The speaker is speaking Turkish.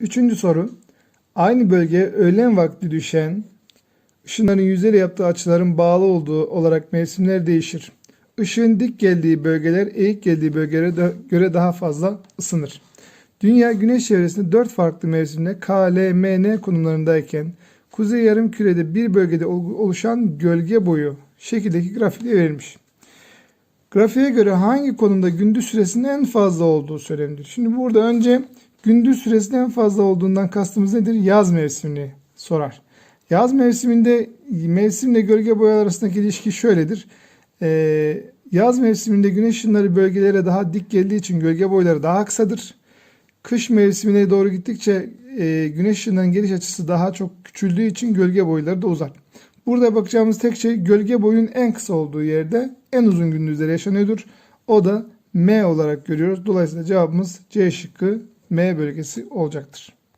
Üçüncü soru. Aynı bölgeye öğlen vakti düşen ışınların yüzeyle yaptığı açıların bağlı olduğu olarak mevsimler değişir. Işığın dik geldiği bölgeler eğik geldiği bölgelere göre daha fazla ısınır. Dünya güneş çevresinde 4 farklı mevsimde K, L, M, N konumlarındayken kuzey yarım kürede bir bölgede ol- oluşan gölge boyu şekildeki grafikte verilmiş. Grafiğe göre hangi konumda gündüz süresinin en fazla olduğu söylenir. Şimdi burada önce gündüz süresinin en fazla olduğundan kastımız nedir? Yaz mevsimini sorar. Yaz mevsiminde mevsimle gölge boyu arasındaki ilişki şöyledir. Ee, yaz mevsiminde güneş ışınları bölgelere daha dik geldiği için gölge boyları daha kısadır. Kış mevsimine doğru gittikçe e, güneş ışınlarının geliş açısı daha çok küçüldüğü için gölge boyları da uzar. Burada bakacağımız tek şey gölge boyun en kısa olduğu yerde en uzun gündüzler yaşanıyordur. O da M olarak görüyoruz. Dolayısıyla cevabımız C şıkkı M bölgesi olacaktır.